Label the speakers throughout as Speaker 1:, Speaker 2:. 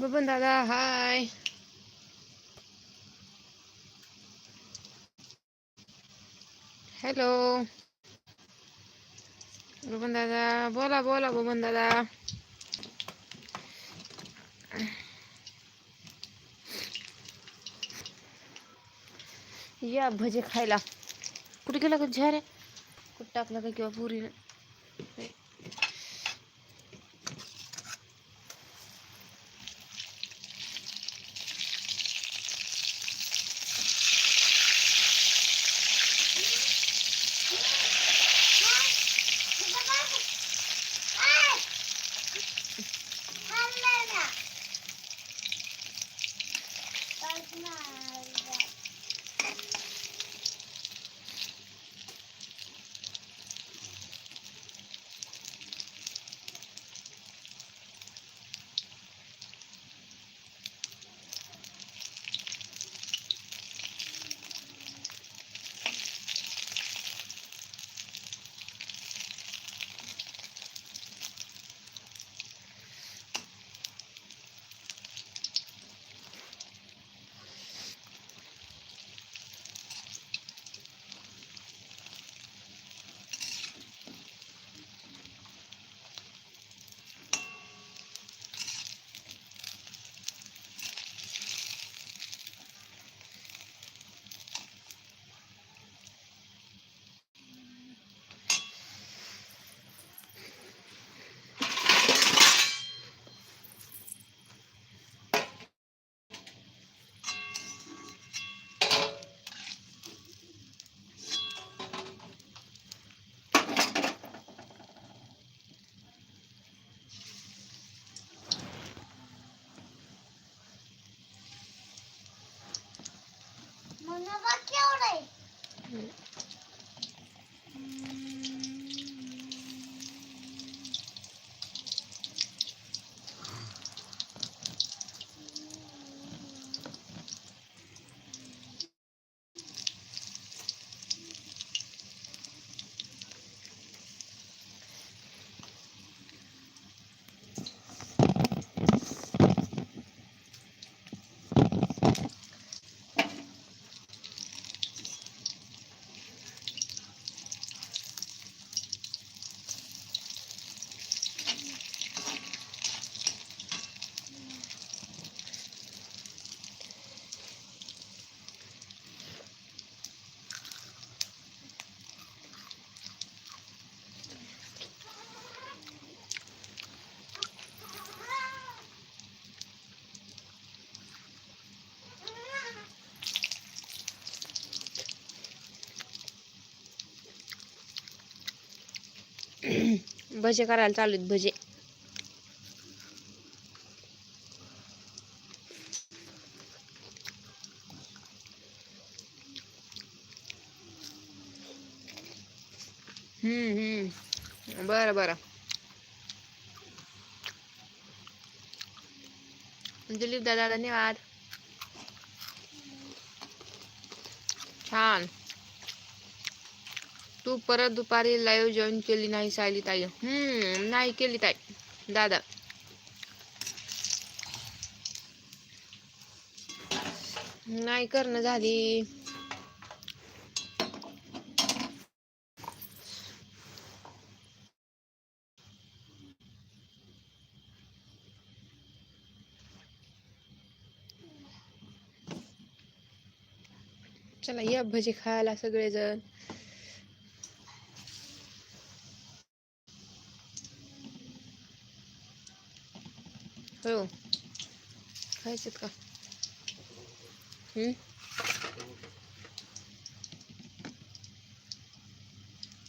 Speaker 1: बबन दादा hi hello Baban दादा बोला बोला बबन दादा. या भजे खायला. कुठे गेला का झारे. कुठं टाकला का किंवा पुरीने? भजे करायला चालू आहेत भजे. हम्म हम्म. बरं बरं. दिलीप दादा धन्यवाद. छान. तू परत दुपारी लाईव्ह जॉईन केली नाही सायली ताई. हम्म नाही केली ताई. दादा. नाही करणं झाली. चला या भजी खायला सगळेजण. हो खायचेत का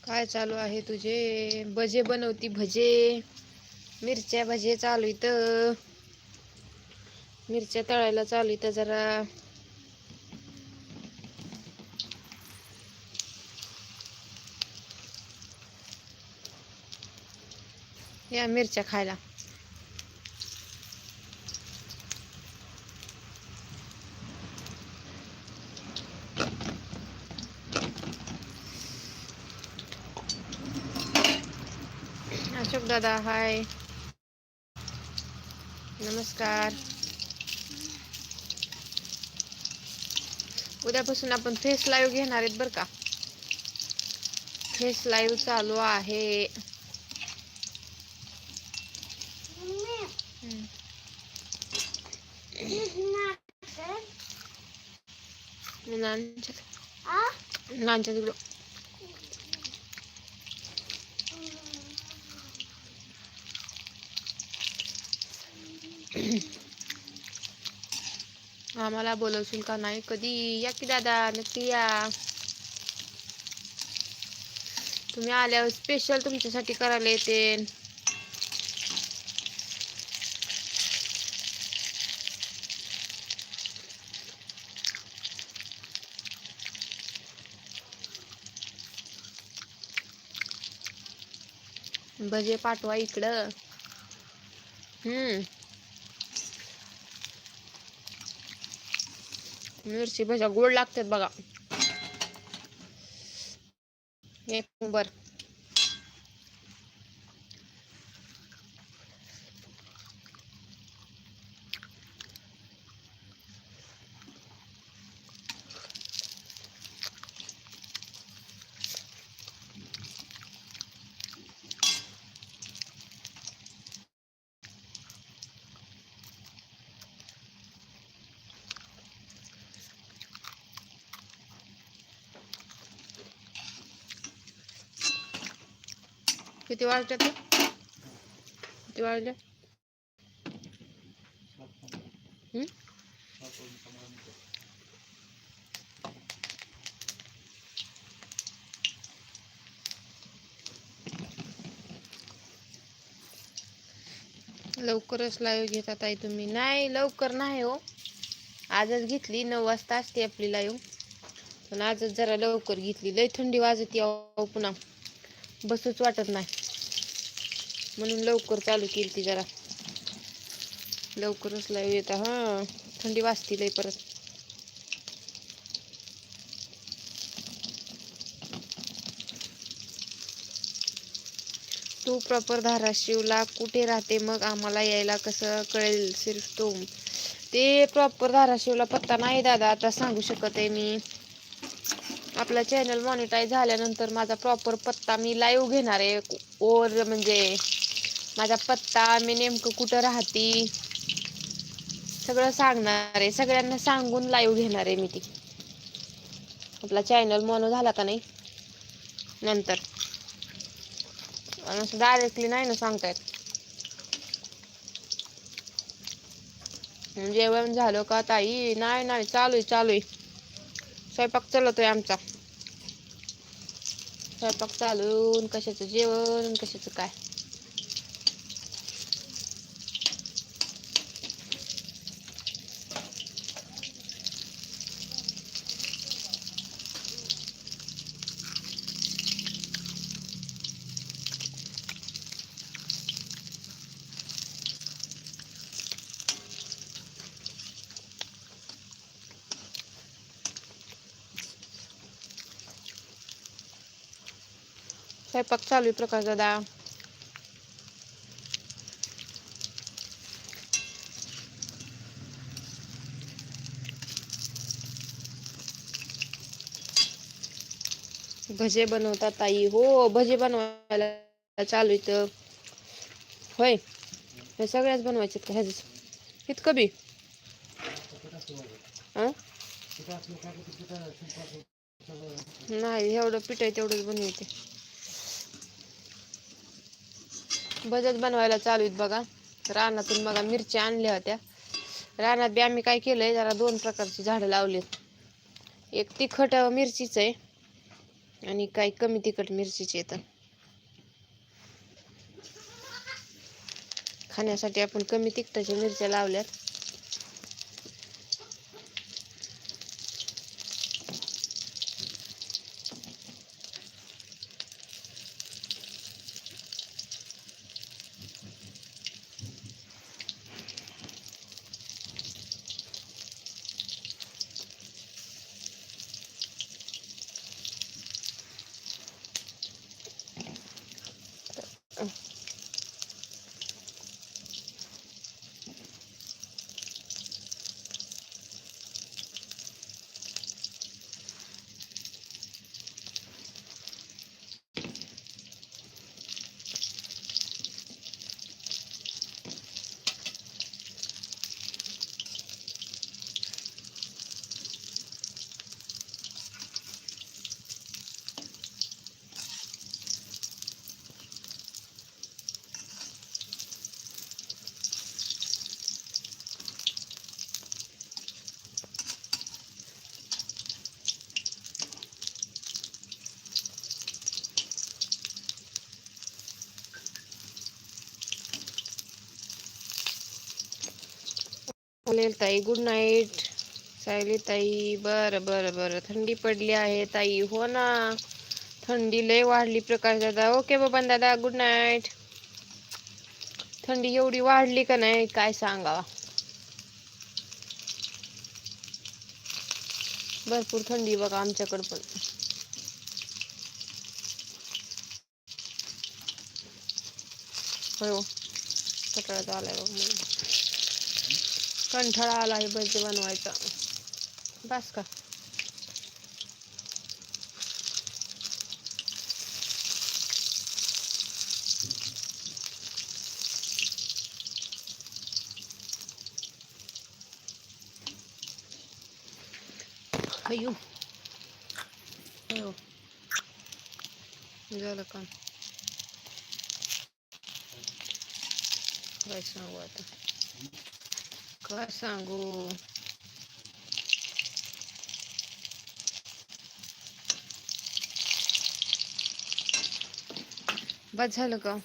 Speaker 1: काय चालू आहे तुझे? भजे बनवती भजे. मिरच्या भजे चालू इथं. मिरच्या तळायला चालू इथं जरा. या मिरच्या खायला. दादा हाय नमस्कार. उद्यापासून आपण फेस लाईव्ह घेणार आहेत बरं का. फेस लाईव्ह चालू आहे. मुलांच्या तिकडं आम्हाला बोलवशील का नाही? कधी? या की दादा नक्की या. तुम्ही आल्यावर स्पेशल तुमच्यासाठी करायला येते. भजे पाठवा इकडं. हम्म. मिरची भज्या गोड लागतात बघा. एक नंबर. किती वाजले ते? किती वाजले? लवकरच लाईव्ह घेता ताई तुम्ही. नाही लवकर नाही हो. आजच घेतली नऊ वाजता असते आपली लाईव्ह पण आजच जरा लवकर घेतली. लय थंडी वाजत यावं पुन्हा. बसूच वाटत नाही. म्हणून लवकर चालू केली ती जरा. लवकरच लाईव्ह येता हा. थंडी वाजती लय परत. तू प्रॉपर धाराशिवला कुठे राहते मग? आम्हाला यायला कसं कळेल सिर्फ तो ते प्रॉपर धाराशिवला पत्ता नाही दादा आता सांगू शकत आहे मी. आपला चॅनल मॉनिटाईज झाल्यानंतर माझा प्रॉपर पत्ता मी लाईव्ह घेणार आहे. ओर म्हणजे माझा पत्ता मी नेमकं कुठं राहते? सगळं सांगणार आहे. सगळ्यांना सांगून लाईव्ह घेणार आहे मी ती. आपला चॅनल मोनो झाला का नाही? नंतर. डायरेक्टली नाही ना सांगता येत जेवण झालं का ताई? नाही नाही. चालू आहे चालू आहे. स्वयंपाक चालवतोय आमचा. स्वयंपाक चालून कशाचं जेवण? कशाचं काय? स्वयंपाक चालू आहे प्रकाश दादा भजे बनवतात ताई. हो भजे बनवायला चालू इथं होय? हे सगळ्याच बनवायचे का? ह्याच इतकं बी? नाही एवढं पीठ आहे तेवढंच बनवते. भजत बनवायला चालू आहेत बघा. रानातून बघा मिरच्या आणल्या होत्या. रानात बी आम्ही काय केलंय जरा दोन प्रकारची झाडं लावलीत. एक तिखट मिरचीच आहे आणि काही कमी तिखट मिरचीचे येतं खाण्यासाठी आपण कमी तिखटाच्या मिरच्या लावल्यात. चालेल ताई. गुड नाईट सायली ताई बरं बरं बरं. थंडी पडली आहे ताई. हो ना. थंडी लय वाढली प्रकाश दादा. ओके बबन दादा. गुड नाईट थंडी एवढी वाढली का नाही? काय सांगावा भरपूर थंडी बघा आमच्याकडं पण. हो. कंटाळा आलाय बघ कंठाळा आला आहे भजी बनवायचा. बस का? अयो झालं का काय सांगू आता काय सांगू. बस झालं का